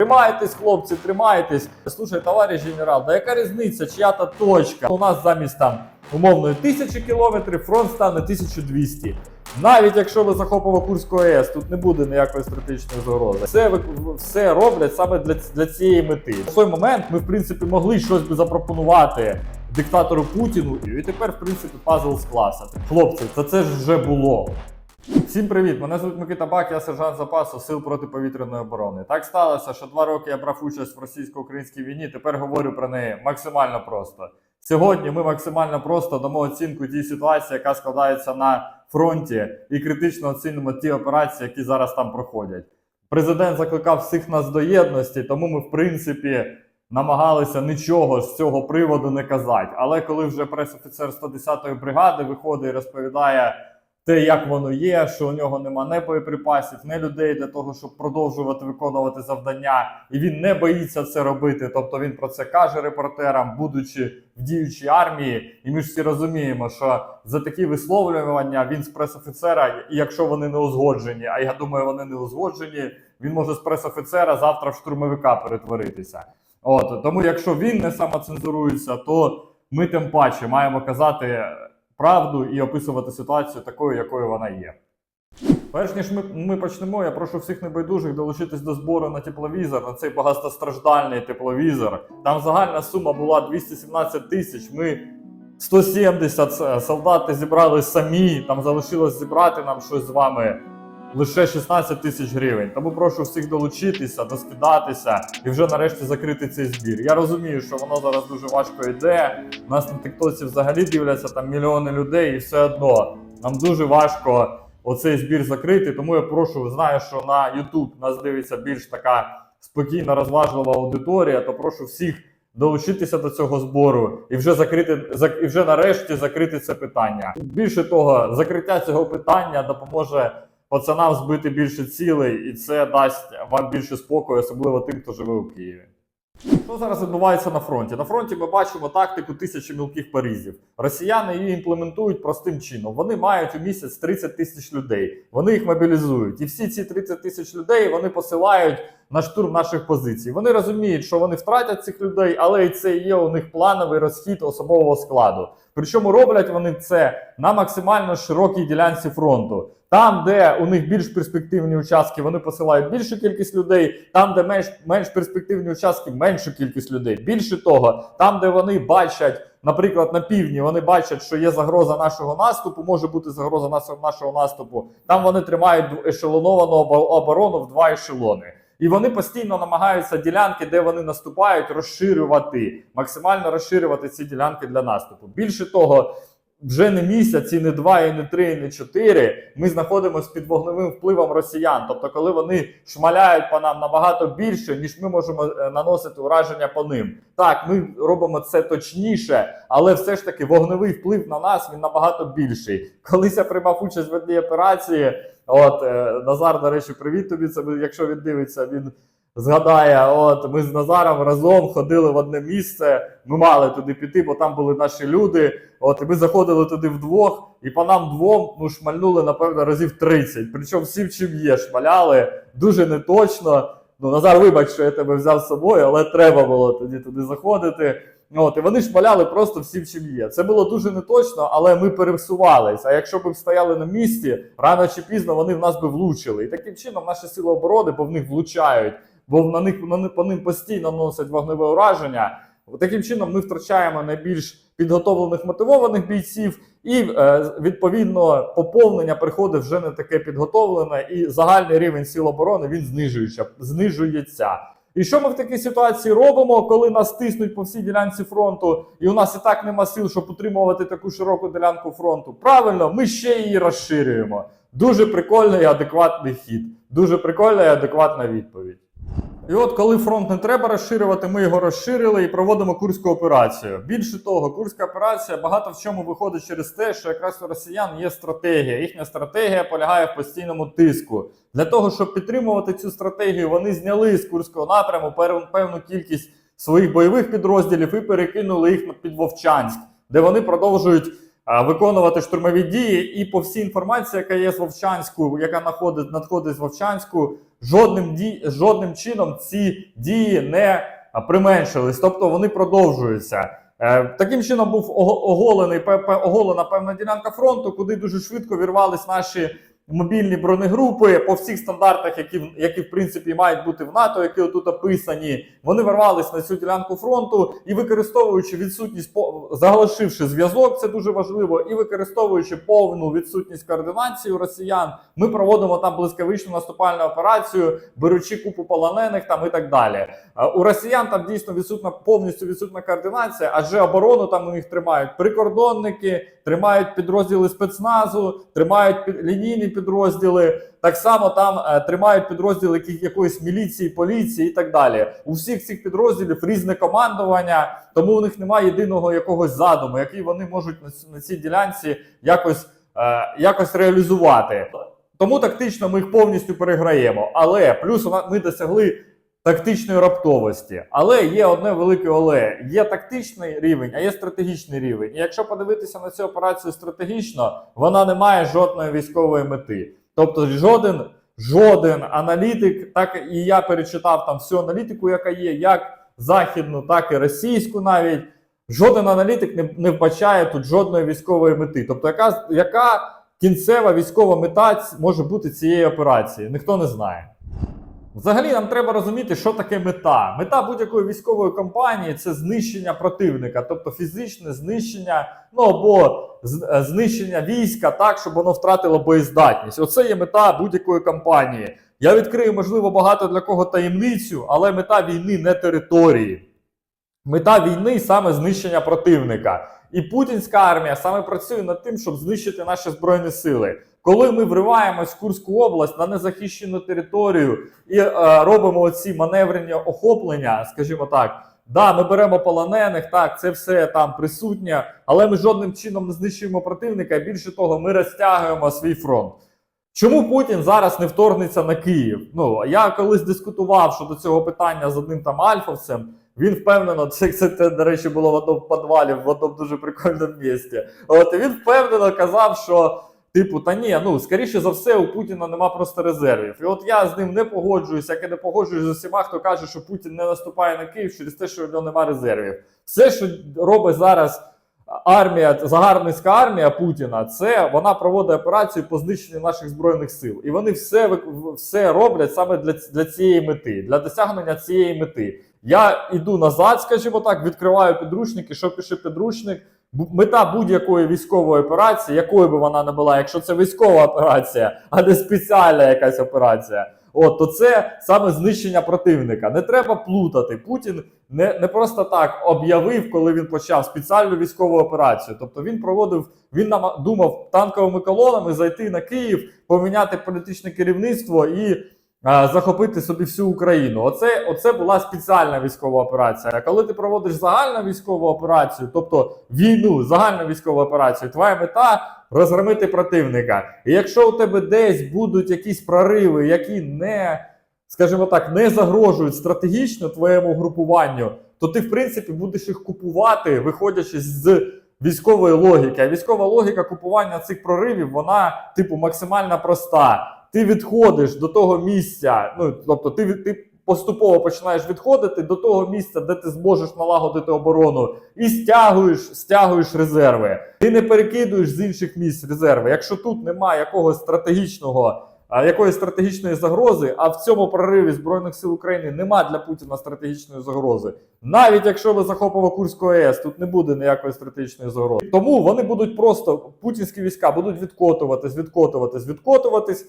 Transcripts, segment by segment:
Тримайтесь, хлопці, тримайтесь. Слушай, товариш генерал, да яка різниця, чия та точка? У нас замість там умовної тисячі кілометрів фронт стане 1200. Навіть якщо ви захопимо Курську АЕС, тут не буде ніякої стратегічної загрози. Все все роблять саме для, для цієї мети. В той момент ми, в принципі, могли щось би запропонувати диктатору Путіну, і тепер, в принципі, пазл склався. Хлопці, це це ж вже було. Всім привіт! Мене звуть Микита Бак, я сержант запасу Сил протиповітряної оборони. Так сталося, що два роки я брав участь в російсько-українській війні. Тепер говорю про неї максимально просто. Сьогодні ми максимально просто дамо оцінку тій ситуації, яка складається на фронті, і критично оцінимо ті операції, які зараз там проходять. Президент закликав всіх нас до єдності, тому ми, в принципі, намагалися нічого з цього приводу не казати. Але коли вже пресофіцер 110-ї бригади виходить і розповідає те, як воно є, що у нього нема не боєприпасів, не людей для того, щоб продовжувати виконувати завдання, і він не боїться це робити. Тобто він про це каже репортерам, будучи в діючій армії. І ми ж всі розуміємо, що за такі висловлювання він з пресофіцера, і якщо вони не узгоджені, а я думаю, вони не узгоджені, він може з пресофіцера завтра в штурмовика перетворитися. От тому, якщо він не самоцензурується, то ми тим паче маємо казати правду і описувати ситуацію такою, якою вона є. Перш ніж ми, ми почнемо, я прошу всіх небайдужих долучитись до збору на тепловізор, на цей багатостраждальний тепловізор. Там загальна сума була 217 тисяч. Ми 170 е, солдати зібрали самі. Там залишилось зібрати нам щось з вами лише 16 тисяч гривень. Тому прошу всіх долучитися, доскидатися і вже нарешті закрити цей збір. Я розумію, що воно зараз дуже важко йде. У нас на Тиктоці взагалі дивляться там мільйони людей, і все одно нам дуже важко оцей збір закрити. Тому я прошу, знаю, що на YouTube нас дивиться більш така спокійна, розважлива аудиторія. То прошу всіх долучитися до цього збору і вже закрити і вже нарешті закрити це питання. Більше того, закриття цього питання допоможе пацанам збити більше цілей, і це дасть вам більше спокою, особливо тим, хто живе у Києві. Що зараз відбувається на фронті? На фронті ми бачимо тактику тисячі мілких паризів. Росіяни її імплементують простим чином. Вони мають у місяць 30 тисяч людей. Вони їх мобілізують. І всі ці 30 тисяч людей вони посилають на штурм наших позицій. Вони розуміють, що вони втратять цих людей, але і це є у них плановий розхід особового складу. Причому роблять вони це на максимально широкій ділянці фронту. Там, де у них більш перспективні участки, вони посилають більшу кількість людей. Там, де менш, менш перспективні участки, меншу кількість людей. Більше того, там, де вони бачать, наприклад, на півдні, вони бачать, що є загроза нашого наступу, може бути загроза нашого, наступу. Там вони тримають ешелоновану оборону в два ешелони. І вони постійно намагаються ділянки, де вони наступають, розширювати, максимально розширювати ці ділянки для наступу. Більше того, вже не місяць, і не два, і не три, і не чотири. Ми знаходимося під вогневим впливом росіян. Тобто, коли вони шмаляють по нам набагато більше, ніж ми можемо е, наносити ураження по ним. Так, ми робимо це точніше, але все ж таки вогневий вплив на нас він набагато більший. Колись я приймав участь в одній операції. От е, Назар, до речі, привіт тобі. Це якщо він дивиться, він згадає. От ми з Назаром разом ходили в одне місце. Ми мали туди піти, бо там були наші люди. От і ми заходили туди вдвох, і по нам двом ну шмальнули напевно разів 30. Причому всі в чим є, шмаляли дуже неточно. Ну, Назар, вибач, що я тебе взяв з собою, але треба було тоді туди заходити. От, і вони шмаляли просто всі в чим є. Це було дуже неточно, але ми пересувались. А якщо б стояли на місці, рано чи пізно вони в нас би влучили. І таким чином наші сили оборони, бо в них влучають, бо на них на по ним постійно носять вогневе ураження. Таким чином ми втрачаємо найбільш підготовлених мотивованих бійців, і е, відповідно поповнення приходить вже не таке підготовлене, і загальний рівень сил оборони він знижується. знижується. І що ми в такій ситуації робимо, коли нас тиснуть по всій ділянці фронту, і у нас і так нема сил, щоб утримувати таку широку ділянку фронту? Правильно, ми ще її розширюємо. Дуже прикольний і адекватний хід. Дуже прикольна і адекватна відповідь. І от коли фронт не треба розширювати, ми його розширили і проводимо курську операцію. Більше того, курська операція багато в чому виходить через те, що якраз у росіян є стратегія. Їхня стратегія полягає в постійному тиску. Для того, щоб підтримувати цю стратегію, вони зняли з курського напряму певну кількість своїх бойових підрозділів і перекинули їх під Вовчанськ, де вони продовжують виконувати штурмові дії. І по всій інформації, яка є з Вовчанську, яка надходить з Вовчанську, жодним, ді... жодним чином ці дії не применшились, тобто вони продовжуються. Е, Таким чином був оголений оголена певна ділянка фронту, куди дуже швидко вірвались наші мобільні бронегрупи по всіх стандартах, які, які в принципі мають бути в НАТО, які тут описані. Вони вирвались на цю ділянку фронту і використовуючи відсутність заглушивши зв'язок, це дуже важливо, і використовуючи повну відсутність координації у росіян, ми проводимо там блискавичну наступальну операцію, беручи купу полонених там і так далі. У росіян там дійсно відсутна повністю відсутна координація, адже оборону там у них тримають прикордонники, тримають підрозділи спецназу, тримають під, лінійні підрозділи. Так само там е, тримають підрозділи якоїсь міліції, поліції і так далі. У всіх цих підрозділів різне командування, тому у них немає єдиного якогось задуму, який вони можуть на, на цій ділянці якось, е, якось реалізувати. Тому тактично ми їх повністю переграємо. Але плюс ми досягли тактичної раптовості. Але є одне велике але. Є тактичний рівень, а є стратегічний рівень. І якщо подивитися на цю операцію стратегічно, вона не має жодної військової мети. Тобто, жоден, жоден аналітик, так і я перечитав там всю аналітику, яка є, як західну, так і російську навіть. Жоден аналітик не, не вбачає тут жодної військової мети. Тобто, яка, яка кінцева військова мета може бути цієї операції? Ніхто не знає. Взагалі нам треба розуміти, що таке мета. Мета будь-якої військової кампанії це знищення противника, тобто фізичне знищення, ну або е, знищення війська так, щоб воно втратило боєздатність. Оце є мета будь-якої кампанії. Я відкрию, можливо, багато для кого таємницю, але мета війни не території. Мета війни саме знищення противника. І путінська армія саме працює над тим, щоб знищити наші збройні сили. Коли ми вриваємось в Курську область на незахищену територію і е, робимо оці маневрені охоплення, скажімо так, да, ми беремо полонених, так, це все там присутнє, але ми жодним чином не знищуємо противника. Більше того, ми розтягуємо свій фронт. Чому Путін зараз не вторгнеться на Київ? Ну я колись дискутував щодо цього питання з одним там альфовцем. Він впевнено, це, це, це до речі, було в одному підвалі, в одному дуже прикольному місці. От він впевнено казав, що типу, та ні, ну скоріше за все, у Путіна нема просто резервів. І от я з ним не погоджуюсь, як і не погоджуюсь з усіма, хто каже, що Путін не наступає на Київ через те, що у нього нема резервів. Все, що робить зараз армія, загарбницька армія Путіна, це вона проводить операцію по знищенню наших збройних сил. І вони все, все роблять саме для, для цієї мети, для досягнення цієї мети. Я іду назад, скажімо так, відкриваю підручники, що пише підручник. Мета будь-якої військової операції, якою би вона не була, якщо це військова операція, а не спеціальна якась операція. От то це саме знищення противника. Не треба плутати. Путін не, не просто так об'явив, коли він почав спеціальну військову операцію. Тобто він проводив, він нам думав танковими колонами зайти на Київ, поміняти політичне керівництво і захопити собі всю Україну. Оце, оце була спеціальна військова операція. Коли ти проводиш загальну військову операцію, тобто війну, загальну військову операцію, твоя мета розгромити противника. І якщо у тебе десь будуть якісь прориви, які не, скажімо так, не загрожують стратегічно твоєму групуванню, то ти, в принципі, будеш їх купувати, виходячи з військової логіки. А військова логіка купування цих проривів, вона, типу, максимально проста. Ти відходиш до того місця, ну тобто, ти, ти поступово починаєш відходити до того місця, де ти зможеш налагодити оборону, і стягуєш, стягуєш резерви. Ти не перекидуєш з інших місць резерви. Якщо тут немає якогось стратегічного, якоїсь стратегічної загрози, а в цьому прориві Збройних сил України нема для Путіна стратегічної загрози. Навіть якщо ви захопимо Курську АЕС, тут не буде ніякої стратегічної загрози. Тому вони будуть просто путінські війська будуть відкотуватись, відкотуватись, відкотуватись,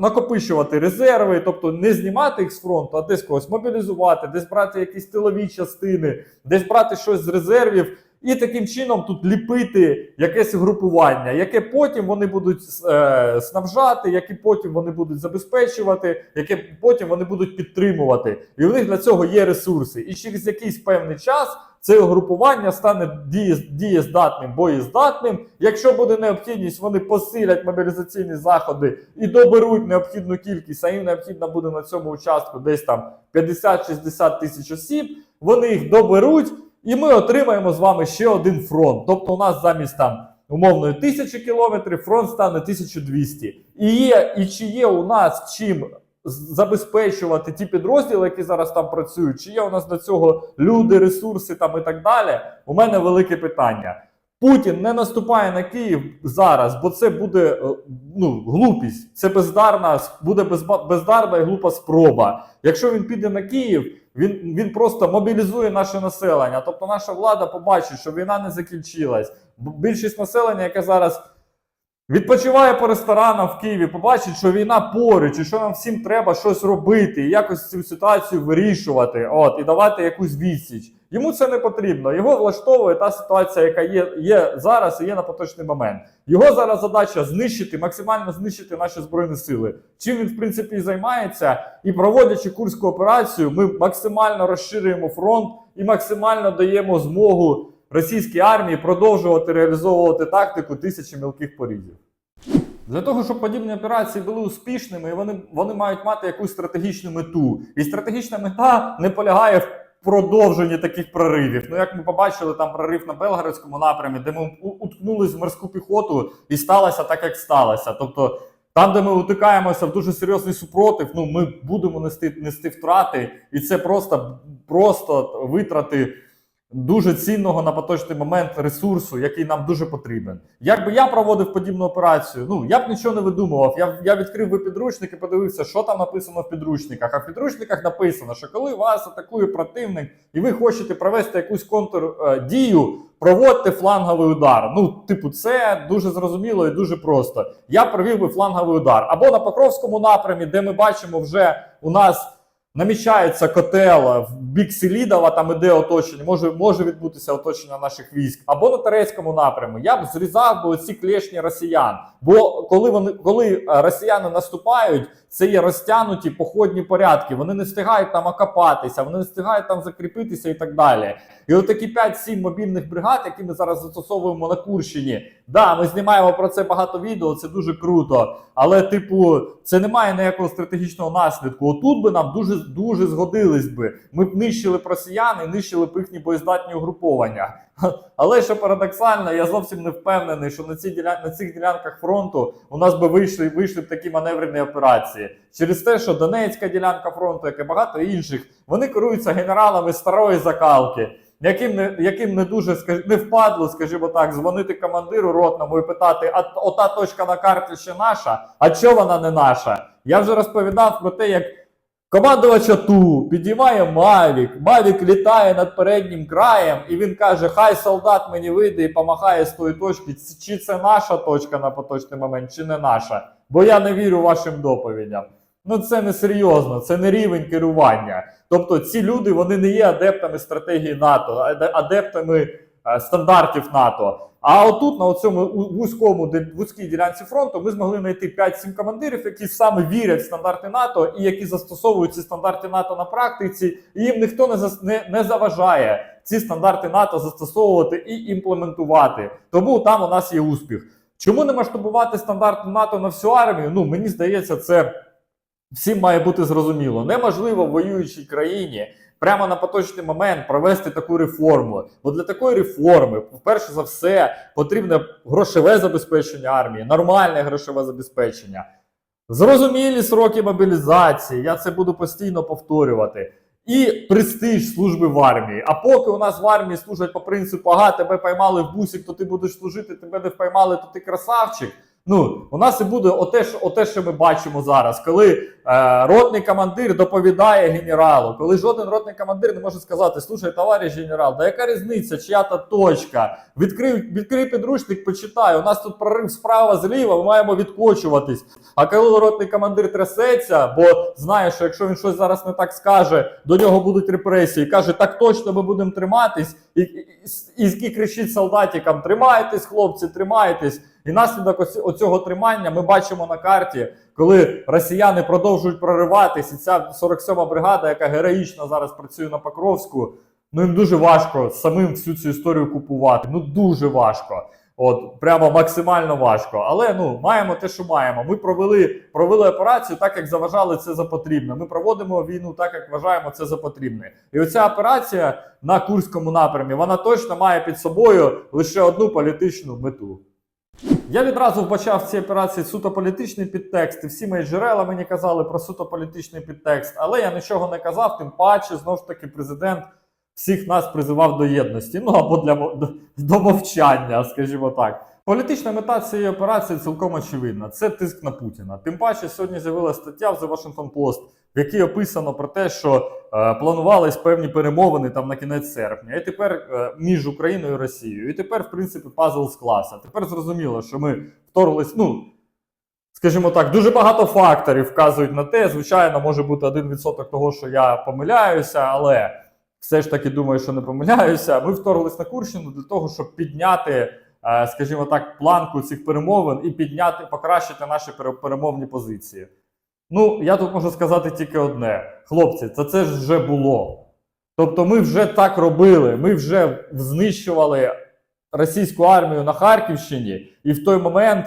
накопичувати резерви, тобто не знімати їх з фронту, а десь когось мобілізувати, десь брати якісь тилові частини, десь брати щось з резервів. І таким чином тут ліпити якесь групування, яке потім вони будуть е, снабжати, яке потім вони будуть забезпечувати, яке потім вони будуть підтримувати. І у них для цього є ресурси. І через якийсь певний час це угрупування стане дієздатним, боєздатним. Якщо буде необхідність, вони посилять мобілізаційні заходи і доберуть необхідну кількість, а їм необхідно буде на цьому участку десь там 50-60 тисяч осіб. Вони їх доберуть. І ми отримаємо з вами ще один фронт. Тобто, у нас замість там умовної тисячі кілометрів фронт стане 1200. І є, і чи є у нас чим забезпечувати ті підрозділи, які зараз там працюють, чи є у нас до цього люди, ресурси там і так далі. У мене велике питання. Путін не наступає на Київ зараз, бо це буде е, ну, глупість. Це бездарна, буде бездарна і глупа спроба. Якщо він піде на Київ, він, він просто мобілізує наше населення. Тобто наша влада побачить, що війна не закінчилась. Більшість населення, яке зараз відпочиває по ресторанам в Києві, побачить, що війна поруч, і що нам всім треба щось робити, і якось цю ситуацію вирішувати, от, і давати якусь відсіч. Йому це не потрібно. Його влаштовує та ситуація, яка є, є зараз і є на поточний момент. Його зараз задача знищити, максимально знищити наші збройні сили. Чим він в принципі і займається, і проводячи курську операцію, ми максимально розширюємо фронт і максимально даємо змогу російській армії продовжувати реалізовувати тактику тисячі мілких порізів. Для того, щоб подібні операції були успішними, вони, вони мають мати якусь стратегічну мету. І стратегічна мета не полягає в продовженні таких проривів. Ну, як ми побачили, там прорив на Белгородському напрямі, де ми уткнулись в морську піхоту, і сталося так, як сталося. Тобто, там, де ми утикаємося в дуже серйозний супротив, ну ми будемо нести, нести втрати, і це просто, просто витрати дуже цінного на поточний момент ресурсу, який нам дуже потрібен. Якби я проводив подібну операцію, ну я б нічого не видумував. Я, я відкрив би підручник і подивився, що там написано в підручниках. А в підручниках написано, що коли вас атакує противник, і ви хочете провести якусь контрдію, проводьте фланговий удар. Ну, типу, це дуже зрозуміло і дуже просто. Я провів би фланговий удар. Або на Покровському напрямі, де ми бачимо вже у нас. Намічається котел в бік Селідова, там іде оточення, може, може відбутися оточення наших військ, або на Турецькому напряму. Я б зрізав би оці клешні росіян. Бо коли вони коли е, росіяни наступають, це є розтягнуті походні порядки. Вони не встигають там окопатися, вони не встигають там закріпитися і так далі. І от такі 5-7 мобільних бригад, які ми зараз застосовуємо на Курщині. Да, ми знімаємо про це багато відео, це дуже круто. Але, типу, це не має ніякого стратегічного наслідку. Отут би нам дуже дуже згодились би. Ми б нищили б росіян і нищили б їхні боєздатні угруповання. Але що парадоксально, я зовсім не впевнений, що на, ці діля... на цих ділянках фронту у нас би вийшли, вийшли б такі маневрені операції. Через те, що Донецька ділянка фронту, як і багато інших, вони керуються генералами старої закалки. Яким не яким не дуже скаж- не впадло, скажімо так, дзвонити командиру ротному і питати: а ота точка на карті ще наша, а чого вона не наша? Я вже розповідав про те, як командувач АТУ підіймає Мавік, Мавік літає над переднім краєм, і він каже: Хай солдат мені вийде і помахає з тої точки, чи це наша точка на поточний момент, чи не наша. Бо я не вірю вашим доповідям. Ну це не серйозно, це не рівень керування. Тобто ці люди вони не є адептами стратегії НАТО, аде- адептами е, стандартів НАТО. А отут, на цьому вузькому вузькій ділянці фронту, ми змогли знайти 5-7 командирів, які саме вірять в стандарти НАТО і які застосовують ці стандарти НАТО на практиці, і їм ніхто не зас- не, не заважає ці стандарти НАТО застосовувати і імплементувати. Тому там у нас є успіх. Чому не масштабувати стандарти НАТО на всю армію? Ну мені здається, це всім має бути зрозуміло. Неможливо в воюючій країні прямо на поточний момент провести таку реформу. Бо для такої реформи, перше за все, потрібне грошове забезпечення армії, нормальне грошове забезпечення. Зрозумілі сроки мобілізації, я це буду постійно повторювати. І престиж служби в армії. А поки у нас в армії служать по принципу, ага, тебе поймали в бусик, то ти будеш служити, тебе не впоймали, то ти красавчик. Ну, у нас і буде оте, що, оте, що ми бачимо зараз, коли е, ротний командир доповідає генералу, коли жоден ротний командир не може сказати: слушай, товариш генерал, да яка різниця, чия та точка? Відкрий, відкрий підручник, почитай. У нас тут прорив справа зліва, ми маємо відкочуватись. А коли ротний командир трясеться, бо знає, що якщо він щось зараз не так скаже, до нього будуть репресії. Каже, так точно ми будемо триматись, і, і, і, і кричить солдатикам: тримайтесь, хлопці, тримайтесь. І наслідок оцього тримання ми бачимо на карті, коли росіяни продовжують прориватись, і ця 47-ма бригада, яка героїчно зараз працює на Покровську, ну їм дуже важко самим всю цю історію купувати. Ну дуже важко. От прямо максимально важко. Але ну маємо те, що маємо. Ми провели, провели операцію так, як заважали це за потрібне. Ми проводимо війну так, як вважаємо це за потрібне. І оця операція на Курському напрямі вона точно має під собою лише одну політичну мету. Я відразу вбачав в цій операції суто політичний підтекст, і всі мої джерела мені казали про суто політичний підтекст, але я нічого не казав, тим паче, знову ж таки, президент всіх нас призивав до єдності, ну або для до, до мовчання, скажімо так. Політична мета цієї операції цілком очевидна. Це тиск на Путіна. Тим паче, сьогодні з'явилася стаття в The Washington Post, в якій описано про те, що е, планувались певні перемовини там на кінець серпня, і тепер е, між Україною і Росією. І тепер, в принципі, пазл склався. Тепер зрозуміло, що ми вторглись. Ну скажімо так, дуже багато факторів вказують на те. Звичайно, може бути 1% того, що я помиляюся, але все ж таки думаю, що не помиляюся. Ми вторглись на Курщину для того, щоб підняти, е, скажімо так, планку цих перемовин і підняти, покращити наші пере- перемовні позиції. Ну, я тут можу сказати тільки одне: хлопці, це це ж вже було. Тобто, ми вже так робили, ми вже знищували російську армію на Харківщині, і в той момент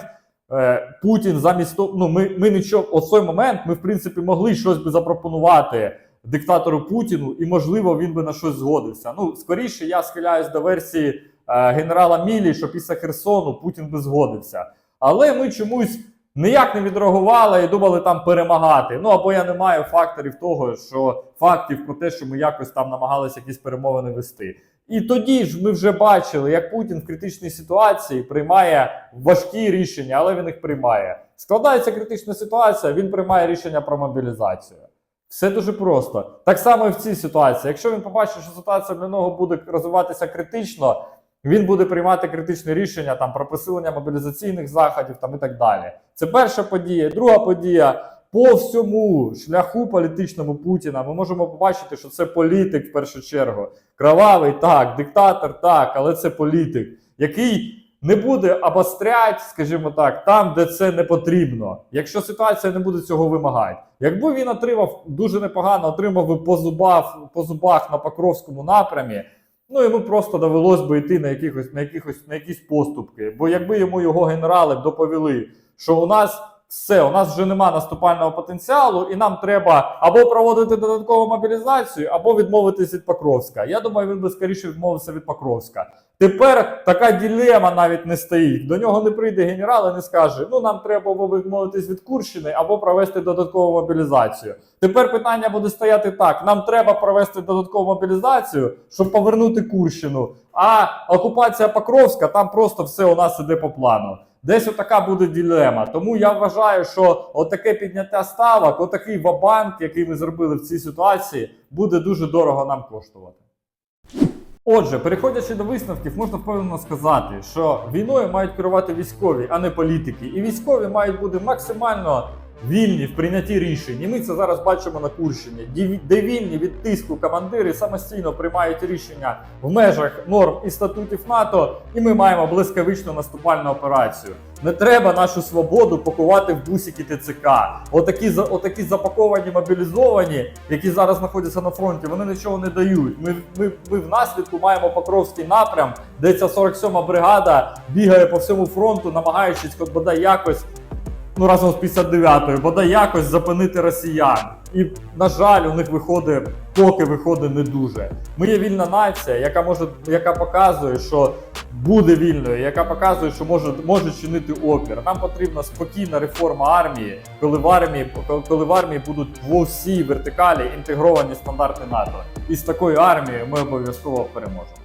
е, Путін замість того, ну ми, ми нічого, от в той момент ми, в принципі, могли щось би запропонувати диктатору Путіну, і можливо він би на щось згодився. Ну, скоріше, я схиляюсь до версії е, генерала Мілі, що після Херсону Путін би згодився. Але ми чомусь ніяк не відреагували і думали там перемагати. Ну або я не маю факторів того, що фактів про те, що ми якось там намагалися якісь перемовини вести. І тоді ж ми вже бачили, як Путін в критичній ситуації приймає важкі рішення, але він їх приймає. Складається критична ситуація, він приймає рішення про мобілізацію. Все дуже просто. Так само і в цій ситуації. Якщо він побачить, що ситуація для нього буде розвиватися критично, він буде приймати критичне рішення там про посилення мобілізаційних заходів там і так далі. Це перша подія. Друга подія. По всьому шляху політичному Путіна ми можемо побачити, що це політик в першу чергу. Кровавий так, диктатор так, але це політик, який не буде обострять, скажімо так, там, де це не потрібно, якщо ситуація не буде цього вимагати. Якби він отримав дуже непогано, отримав би по зубах, по зубах на Покровському напрямі, ну йому просто довелось би йти на якихось на якихось на якісь поступки. Бо якби йому його генерали доповіли, що у нас все, у нас вже нема наступального потенціалу, і нам треба або проводити додаткову мобілізацію, або відмовитись від Покровська. Я думаю, він би скоріше відмовився від Покровська. Тепер така ділема навіть не стоїть. До нього не прийде генерал і не скаже: ну нам треба або відмовитись від Курщини, або провести додаткову мобілізацію. Тепер питання буде стояти так: нам треба провести додаткову мобілізацію, щоб повернути Курщину. А окупація Покровська там просто все у нас іде по плану. Десь отака буде ділема. Тому я вважаю, що отаке підняття ставок, отакий вабанк, який ми зробили в цій ситуації, буде дуже дорого нам коштувати. Отже, переходячи до висновків, можна впевнено сказати, що війною мають керувати військові, а не політики. І військові мають бути максимально вільні в прийнятті рішень. І ми це зараз бачимо на Курщині, де- вільні від тиску командири самостійно приймають рішення в межах норм і статутів НАТО, і ми маємо блискавичну наступальну операцію. Не треба нашу свободу пакувати в бусики ТЦК. Отакі, отакі запаковані мобілізовані, які зараз знаходяться на фронті, вони нічого не дають. Ми, ми, ми в наслідку маємо Покровський напрям, де ця 47-ма бригада бігає по всьому фронту, намагаючись хоч бодай якось ну разом з 59-ю, бодай якось зупинити росіян. І, на жаль, у них виходить, поки виходить не дуже. Ми є вільна нація, яка може, яка показує, що буде вільною, яка показує, що може, може чинити опір. Нам потрібна спокійна реформа армії, коли в армії, коли в армії будуть в усій вертикалі інтегровані стандарти НАТО. І з такою армією ми обов'язково переможемо.